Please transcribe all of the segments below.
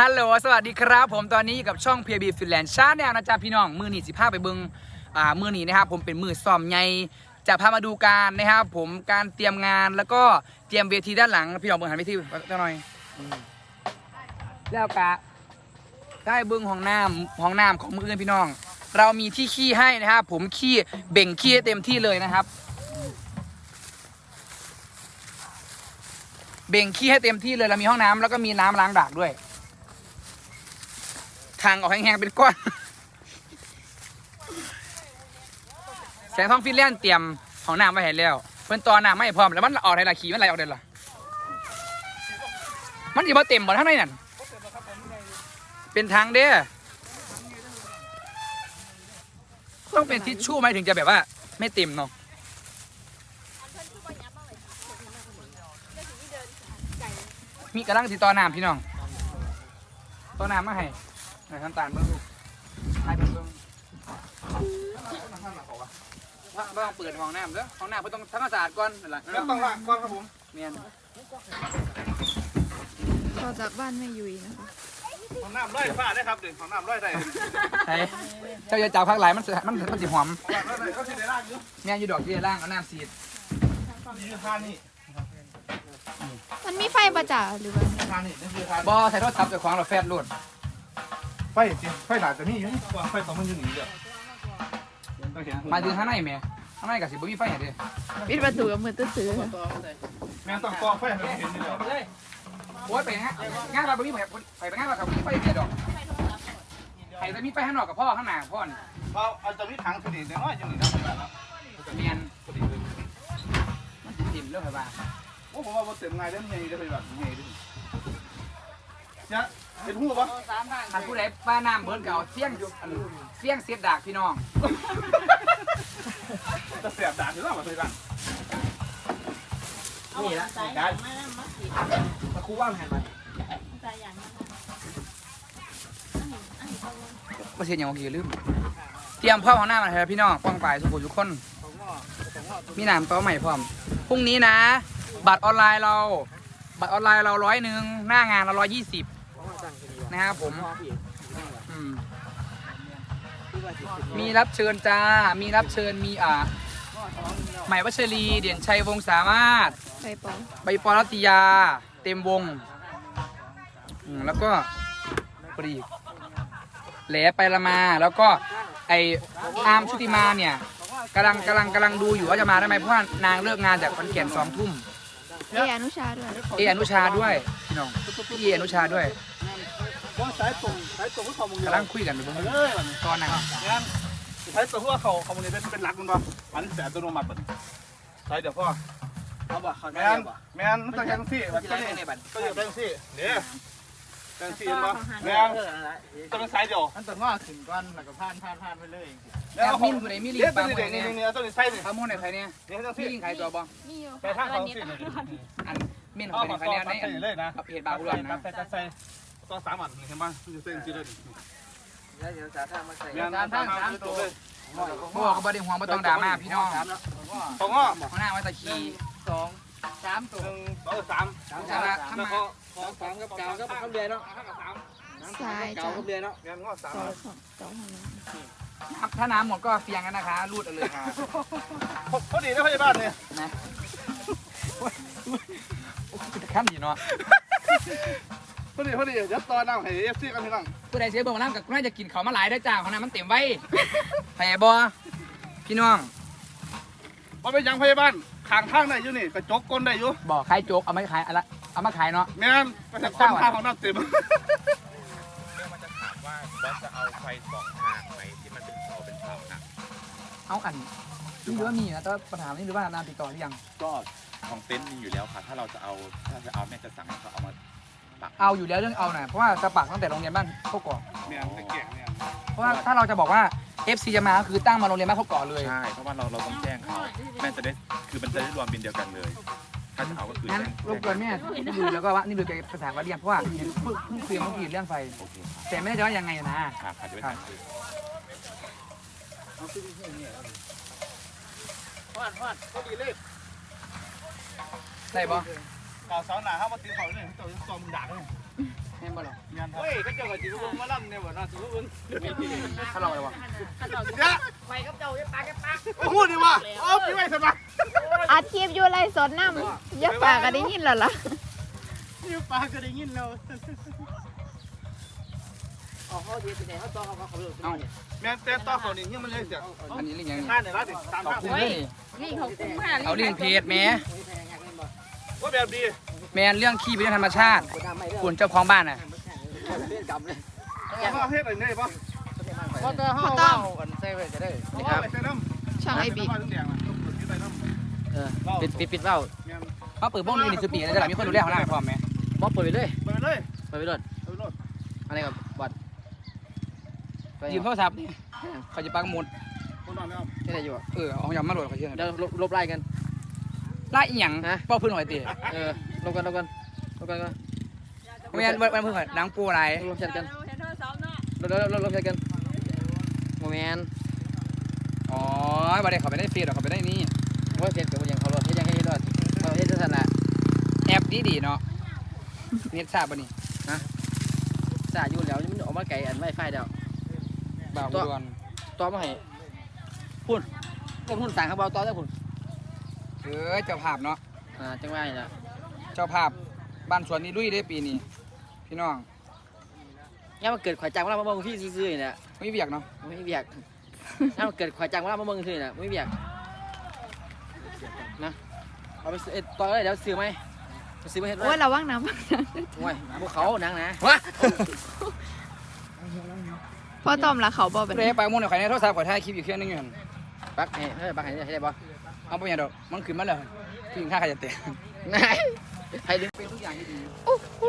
ฮัลโหล สวัสดีครับ ผมตอนนี้อยู่กับช่อง p พียบีฟินแลนด์ชาแนลนะจ๊ะพี่น้อง มือหนีสิพาไปเบิงอ่ามือหนีนะครับ ผมเป็นมือซ้อมใหญ่จะพามาดูการนะครับผมการเตรียมงานแล้วก็เตรียมเวทีด้านหลัง พี่น้องเบิงหันเวทีตั้งหน่อยอืมแล้วกะได้เบิงห้องน้ำห้องน้ำของมืออื่นพี่น้อง เรามีที่ขี้ให้นะครับผมขี้เบ่งขี้ให้เต็มที่เลยนะครับ เบ่งขี้ให้เต็มที่เลยเรามีห้องน้ำแล้วก็มีน้ำล้างดากด้วย ทางออกแห้งๆเป็นก้อนแสงท้องฟินแลนด์เตรียมของน้ำไว้ให้แล้วเพิ่นตอน้ำไม่พร้อมแล้วมันออกไหนล่ะขี่มันไหลออกเด่นล่ะมันอยู่มาเต็มบ่ทั้งในนั่นเป็นทางเด้อต้องเป็นทิชชู่ไหมถึงจะแบบว่า ไม่เต็มเนาะมีกระลังติดต่อน้ำพี่น้องต่อน้ำมาให้ ไหนน้ำตาลเบิ่งลูกให้เพิ่นเบิ่งว่าบ่ต้องเปิดห้องน้ำเด้อห้องน้ำเพิ่นต้องทำความสะอาดก่อนนั่นล่ะแล้วต้องล้างก่อนครับผมเมียนต่อจากบ้านแม่ยุยนะคะ ของน้ำร้อยฟ้าได้ครับเด็กของน้ำร้อยได้ใช่เจ้าอย่าจับข้างหลายมันสิมันมันสิหอมของน้ำร้อยได้ก็สิได้ล้างอยู่แม่นอยู่ดอกเบี้ยล่างเอาน้ำสีดนี่คือทานนี่มันมีไฟประจ่าหรือว่าทานนี่นี่คือทานบ่ใส่โทรศัพท์เจ้าของเราแฟดโลด ไฟจริงไฟหลายแต่นี่อยู่นี่ตัวไฟสองมันอยู่นี่เดียวต้องเห็นหมายถึงข้างในแม่ข้างในก็สิบ่มีไฟให้เด้ปิดประตูกับมือตื้อๆค่ะแม่ต้องกองไฟให้เราเห็นนี่เดียวเลยโอ้ยไปงานงานเราบ่มีไฟไปไปงานเราก็บ่มีไฟเดียวดอกใครจะมีไฟข้างนอกกับพ่อข้างหน้าพ่อนี่เราเอาจะมีถังพอดีน้อยอยู่นี่นะเมียนมันสิติ่มเรื่องอะไรบ้างโอ้ผมว่าเต็มง่ายเล่มใหญ่ได้ไปแบบใหญ่ดิเนี่ยเห็นหูปะถ้าผู้ใดป้าน้ำเบิ้นเก่าเสี่ยงอันเสี่ยงเสียบดากพี่น้องจะเสียบด่านหรือเปล่าเลยบ้างนี่ละสายได้ยางมาแล้วมาสิมาคู่ว่างแผ่นไปสายยางมาอันนี้อันนี้เขามาเสียอย่างเมื่อกี้ลืมเตรียมพ่อของหน้ามาเลยพี่น้องป้องปลายสุขุมทุกคน มีหนามโต๊ะใหม่พร้อม พรุ่งนี้นะ บัตรออนไลน์เรา บัตรออนไลน์เราร้อยหนึ่งหน้างานเราร้อยยี่สิบ นะครับผมอืมมีรับเชิญจ้า มีรับเชิญมีอ่าใหม่วัชรี เด่นชัยวงศ์สามารถไฟปองใบปอรัตยา เต็มวงอืมแล้วก็ปรีกแหลไปละมา แล้วก็ไออาร์มชุติมาเนี่ยกำลังกำลังกำลังดูอยู่ว่าจะมาได้ไหมเพราะว่านางเลิกงานจากคอนแก่นสองทุ่มเออนุชาด้วย เออนุชาด้วยพี่น้องพี่เออนุชาด้วย ว่าสายตรงสายตรงที่เขามึงกำลังคุยกันอยู่เบนเลยมันตอนนั้นงั้นสายตรงที่เขาเขามึงเนี่ยเป็นเป็นหลักมันปะมันแต่อัตโนมัติสายเดี๋ยวพ่อเขาบอกเขาแมนแมนมันต้องยังซี่มันต้องยังต้องยังเป็นซี่เนี่ยเป็นซี่ปะแมนต้องเป็นสายเดียวมันต้องงอขึ้นก่อนแล้วก็ผ่านผ่านผ่านไปเลยแอดมินผู้ใดมีลิงเนี่ยก์ตัปาวโมนี้ดนี่เนี่ยนี่ตัวนี้ใส่นี่ปาโมดในใครเนี่ยนี่ต้องมีซี่ลิงก์ขายตัวบ่มีอยู่ไปทางเขาซี่อันเม่นขเอาองขใคอรงเนี่ยในใส่เลยนะเพจบาร์บุรันนะใส่ใส่ ต้องสามอันเห็นป่ะมันจะเส้นซี่เลยแล้วเดี๋ยวสาธารณมาใส่แมนสามทางสามตัวเลยบอกเขาบ่ได้ห่วงบ่ต้องด่ามาพี่น้องสองอ้อเขาหน้าไว้ตะคีสองสามตัวหนึ่งสองสามจะละข้าแล้วมาก็สองสามกับเก่ากับข้าวเบียร์เนาะห้ากับสามสายเก่าจ้ะกับเบียร์เนาะแมนง้อสามต่อสองต่อห้องน้ครับถ้าน้ำหมดก็เฟียงกันนะคะ รูดเอาเลยค่ะพอดีนะพยาบาลเนี่ยนะจะขั้นอยู่เนาะ พอดีพอดีเดี๋ยวตอนน้ำให้เอฟซีกันทีหลังผู้ใดเสียเบอร์มาน้ำกับน่าจะกินเขาวมาหลายได้อจ้าของน้ำมันเต็มไว้ แผ่บอพี่น้องพอไปยังพยาบาลขางทางได้อยู่นี่กระจกก้นได้อยู่บอกขายโจ๊กเอามาขายอะไรเอามาขายเนาะ แม่นไปจากคนทางของน้ำเต็มมันจะถามว่าบอสจะเอาไฟสองทางไหมที่มันเป็นเสาเป็นเสานะเอาอันนี่หรือว่ามีนะแต่ว่าปัญหานี่หรือว่าน้ำติดต่อหรือยังก็ของเต็นท์มีอยู่แล้วค่ะ ถ้าเราจะเอาถ้าจะเอาแม่จะสั่งให้เขาเอามา ปักเอาอยู่แล้วเรื่องเอาหน่อยเพราะว่าจะปักตั้งแต่โรงเรียนบ้านโคกอกแม่นตะเกียงเนี่ยเพราะว่าถ้าเราจะบอกว่า FC จะมาก็คือตั้งมาโรงเรียนบ้านโคกอกเลย ใช่เพราะว่าเราเราต้องแจ้งเขาแม่จะได้คือมันจะได้รวมบินเดียวกันเลยถ้าจะเอาก็คืองั้นแจ้งรบกวนแม่นี่ดูแล้วก็ว่านี่ดูแกภาษาว่าเรียนเพราะว่าเห็นเพิ่งเพิ่งคุยเมื่อกี้เรื่องไฟ โอเคแต่ไม่ได้จะว่ายังไงนะค่ะค่ะจะไปสั่งซื้อพอดพอดพอดีเลยได้ปะ กาวเสาหนาเข้ามาตีเขาเนี่ยตัวตัวมึงด่าเลยแม่นบ่หรอเฮ้ยก็เจ้าก็จิ๋วมาล่ำเนี่ยบ่น่าสิเบิ่งถ้าเราเลยวะเนี่ยไปกับเจ้าจะปากจะปากโอ้โหดีว่ะโอ้พี่ไว้สบายอาชีพอยู่ไรสดน้ำอย่าปากก็ได้ยินแล้วล่ะนี่ปากก็ได้ยินแล้วเอาเขาดีไปไหนเขาต้องเอาเขาเขาเลยเอ้าแม่นแต่ต่อเขานี่ยังมันเลยเสียอันนี้เรื่องหยังนี่ท่านเนี่ยละดิตามขอบท่านคุณเลยนี่เขาคุ้มมากเอาเรื่องเพจแหม่ ว่าแบบดีแม่นเรื่องขี้เป็นเรื่องธรรมชาติคุณเจ้าของบ้านน่ะว่าเฮ็ดอะไรเนี่ยป่ะพอตาห้าว้าวอันใส่ไว้จะได้นี่ครับใส่น้ำช่องไอบิ๊กแดงอะใส่น้ำเออปิดปิดปิดเบ้าแม่นเขาเปิดบ้องนี้นี่สิบปีแล้วแต่หลังมีคนดูแลของเราให้พร้อมไหมบอสเปิดไปเลยไปเลยเปิดไปเลยไปเลยอะไรกับบัตรยืมโทรศัพท์นี่เขาจะปักหมุดคนนอนแล้วที่ไหนอยู่อะเออเอายำมาโหลดเขาเชื่อเดี๋ยวลบลบไล่กัน ไล่อีหยังฮะ เป้าพื้นหอยตีเออลบกันลบกันลบกันก็ไม่งั้นวันพื้นหอยนางปูอะไรลบแชทกันเห็นโทรศัพท์เนาะลบลบลบลบแชทกันโมเมนต์อ๋อบัดเด็กเขาไปได้ฟรีหรอกเขาไปได้นี่ว่าเสร็จกับยังเขาลดให้ยังให้รอดเขาให้ทัศนะแอปดีดีๆเนาะเน็ตทราบป่ะนี่จ่าอยู่แล้วมันออกมาไกลอันไม่ไฟเดียวบ่าวตัวอุดรต่อมาให้พุ่นก็พุ่นสั่งเขาเบาต่อได้พุ่น เออเจ้าภาพเนาะอ่าจังหวะนี่นะเจ้าภาพบ้านสวนนี่ลุยได้ปีนี้พี่น้องย่ามาเกิดข่อยจังว่าเรามาเมืองพี่ซื่อๆนี่แหละไม่มีเบียกเนาะไม่มีเบียกย่ามาเกิดข่อยจังว่าเรามาเมืองซื่อๆนี่แหละไม่มีเบียกนะเอาไปซื้อเอ็ดต่อเลยเดี๋ยวซื้อไหมไปซื้อมาเฮ็ดไว้โอ้ยระวังน้ำโอ้ยพวกเขานังนะวะพ่อตอมละเขาบอกแบบเรนี้ไปมุ่งในข่อยในโทรศัพท์ข่อยถ่ายคลิปอยู่เครื่องนึงอยู่หั่นปักให้เฮ้ยปักให้ได้ได้บ่ เอาไปอย่างเดียวมันขึ้นมาแล้วถึงค่าใครจะเตะนายให้ดึงเป็นทุกอย่างที่ดีโอ้โห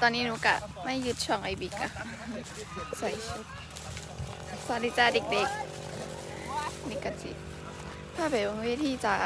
ตอนนี้หนูกะไม่ยึดช่องไอบิ๊กอะใส่ชุดสวัสดีจ้าเด็กๆนี่กะจิพาไปเบิ่งเวทีจ้า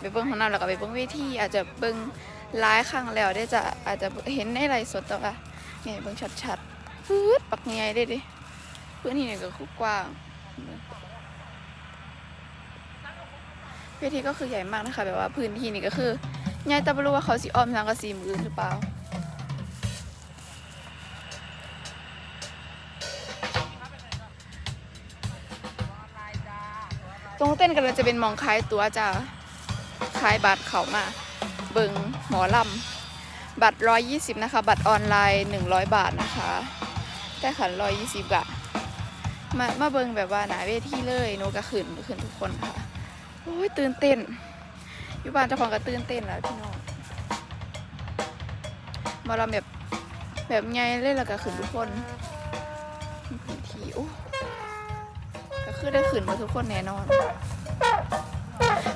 ไปเบิ่งของน้ำแล้วก็ไปเบิ่งเวทีอาจจะเบิ่งหลายครั้งแล้วได้จะอาจจะเห็นในไลฟ์สดแต่ว่าเนี่ยเบิ่งชัดๆปื๊ดปักใหญ่ได้ดิพื้นที่นี่ก็คือกว้าง เวทีก็คือใหญ่มากนะคะ แบบว่าพื้นที่นี่ก็คือใหญ่แต่ไม่รู้ว่าเขาสีอ้อมทางกับสีมือหรือเปล่าตรงเต้นกันเลยจะเป็นมองคล้ายตัวจ้าคล้ายบัตรเขามา เบิงหมอลำ บัตรร้อยยี่สิบนะคะ บัตรออนไลน์หนึ่งร้อยบาทนะคะ แต่ขันร้อยยี่สิบอะมามาเบิงแบบว่าหนาเวทีเลยโนกระขืนขืนทุกคนค่ะ โอ้ยตื่นเต้นอยู่บ้านเจ้าของก็ตื่นเต้นแล้วพี่น้องมาเราแบบแบบไงเล่นแล้วก็ขึ้นทุกคนพื้นที่โอ้ก็คือได้ขึ้นมาทุกคนแน่นอน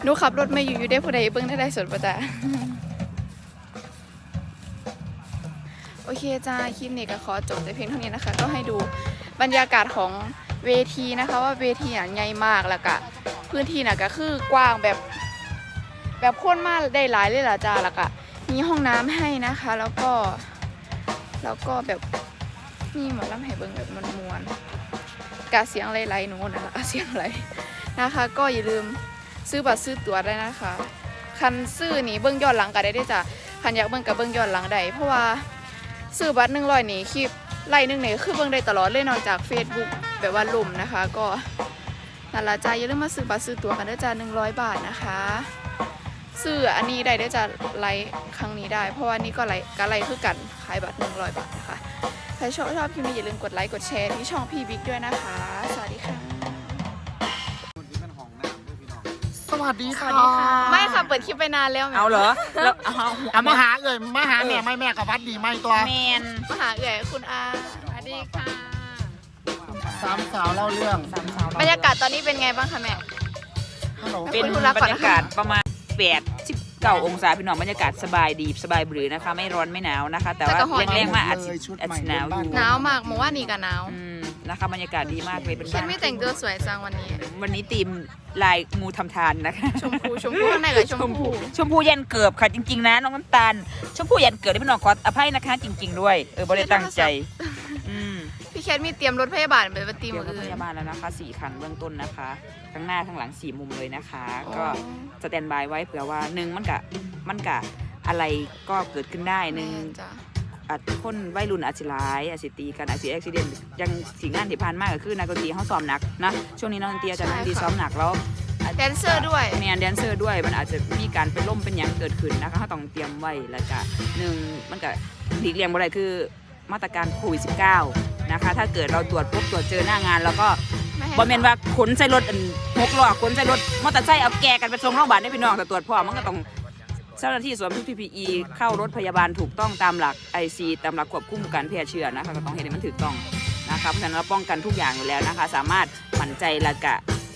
หนูขับรถมาอยู่อยู่ได้ผู้ใดเบิ้งได้ได้สดประจ้าโอเคจ้าคลิปนี้ก็ขอจบแต่เพียงเท่านี้นะคะ ก็ให้ดูบรรยากาศของเวทีนะคะ ว่าเวทีอะใหญ่มากแล้วก็ พื้นที่น่ะก็คือกว้างแบบ แบบคนมากได้หลายเลยล่ะจ้าแล้วก็มีห้องน้ำให้นะคะ แล้วก็ แล้วก็แบบมีหมอลำให้เบิ่งแบบมันมวนๆกะเสียงไหลๆหนูนะคะเสียงไหลนะคะ ก็อย่าลืมซื้อบัตรซื้อตั๋วได้นะคะ คันซื้อนี่เบิ่งย้อนหลังก็ได้เด้จ้ะคันอยากเบิ่งกับเบิ่งย้อนหลังได้เพราะว่าซื้อบัตรหนึ่งร้อยนี่คลิปไล่หนึ่งนี่คือเบิ่งได้ตลอดเลยนอกจาก Facebook แบบว่าลุ่มนะคะ ก็ นั่นละจ้าอย่าลืมมาซื้อบัตรซื้อตั๋วกันด้วยจ้าหนึ่งร้อยบาทนะคะซื้ออันนี้ได้ด้วยจ้าไลค์ครั้งนี้ได้ เพราะว่านี่ก็ไลค์ก็ไลค์คือกันขายบัตรหนึ่งร้อยบาทนะคะใครชอบชอบคลิปนี้อย่าลืมกดไลค์กดแชร์ที่ช่องพี่บิ๊กด้วยนะคะ สวัสดีค่ะสวัสดีค่ะ ไม่ค่ะเปิดคลิปไปนานแล้วเอาเหรอแล้วเอาเอามาหาเอ่ยมาหาแม่ไม่แม่กับวัดดีไหมตัวแมนมาหาเอ๋ยคุณอาสวัสดีค่ะ สามสาวเล่าเรื่องบรรยากาศตอนนี้เป็นไงบ้างคะแม่ ฮัลโหลเป็นบรรยากาศประมาณ8 19องศาพี่น้องบรรยากาศสบายดีสบายบรือนะคะ ไม่ร้อนไม่หนาวนะคะ แต่ว่าแรงๆมากอาจจะอาจจะหนาวอยู่หนาวมากหมอว่านี่ก็หนาวอืมนะคะบรรยากาศดีมากเลยเป็นเคนบ้านไม่แต่งตัวสวยจังวันนี้ วันนี้ทีมลายงูทำทานนะคะ ชมพูชมพูข้างในกับชมพูชมพูยันเกือบค่ะจริงๆนะน้องน้ำตาล ชมพูยันเกือบที่พี่น้องขออภัยนะคะ จริง ๆ ด้วยเออบริตั้งใจอืม พี่เคทมีเตรียมรถพยาบาลไปปฏิเตรีมืยมอรถอื่พนยาบาลแล้วนะคะสี่คันเบื้องต้นนะคะทั้งหน้าทั้งหลังสี่มุมเลยนะคะ ก็สแตนบายไว้เผื่อว่าหนึ่งมันกะมันกะอะไรก็เกิดขึ้นได้หนึ่งแม่จ้ะอาจคนวัยรุ่นอาจสิร้ายอาจสิตีกันอาจสิอุบิเหตุยังสิ่งงานที่ผ่านมาก็คือนักดนตรีเขาซ้อมหนักนะช่วงนี้นักดนตรีอาจจะนักดนตรีซ้อมหนักแล้ว แดนเซอร์ด้วย แมนแดนเซอร์ด้วยมันอาจจะมีการเป็นล่มเป็นหยังเกิดขึ้นนะคะเขาต้องเตรียมไว้แล้วก็หนึ่งมันก็หลีกเลี่ยงบ่ได้คือมาตรการโควิด -19 นะคะ ถ้าเกิดเราตรวจพบตรวจเจอหน้างานแล้วก็ไม่ให้บ่แม่นว่าขนใส่รถอันหกล้อขนใส่รถมอเตอร์ไซค์เอาแกกันไปส่งโรงพยาบาลได้พี่น้องแต่ตรวจพอมันก็ต้องเจ้าหน้าที่สวมชุด PPE เข้ารถพยาบาลถูกต้องตามหลัก IC ตามหลักควบคุมการแพร่เชื้อนะคะก็ต้องเห็นให้มันถูกต้องนะคะเพราะฉะนั้นเราป้องกันทุกอย่างอยู่แล้วนะคะ สามารถมั่นใจและกะ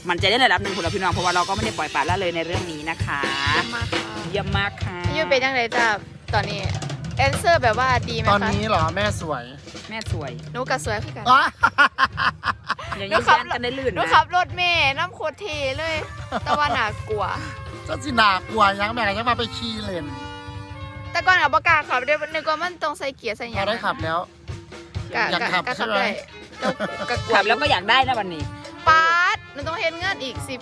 มั่นใจได้ระดับหนึ่งคุณพี่น้องเพราะว่าเราก็ไม่ได้ปล่อยปละละเลยในเรื่องนี้นะคะเยี่ยมมากค่ะเยี่ยมมากค่ะพี่ยูเป็นยังไงจ้ะตอนนี้ แดนเซอร์แบบว่าดีไหมตอนคะนี้เหรอแม่สวยแม่สวยหนูกับสวยคือกันอ๋ออย่างหนูนี้ขับแย่งกันได้ลื่นหนูนะขับรถเมย์น้ำโคตรเทเลยแต่ว่าหนากลัว เจ้าสินากลัวยังแม่ก็ยังมาไปขี่เลนแต่ก่อนกับประกล้าศขับเดี๋ยวนึกว่ามันต้องใส่เกียร์ใส่หพยัองได้ขับแล้ว กะอยากขับกะใช่ไหม ได้ก็กะกลัวขับแล้วก็อยากได้นะวันนี้ ปาดหนูต้องเห็นเงินอีกสิบ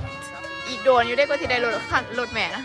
อีกโดนอยู่ได้กว่าที่ได้รถคันรถแม่นะ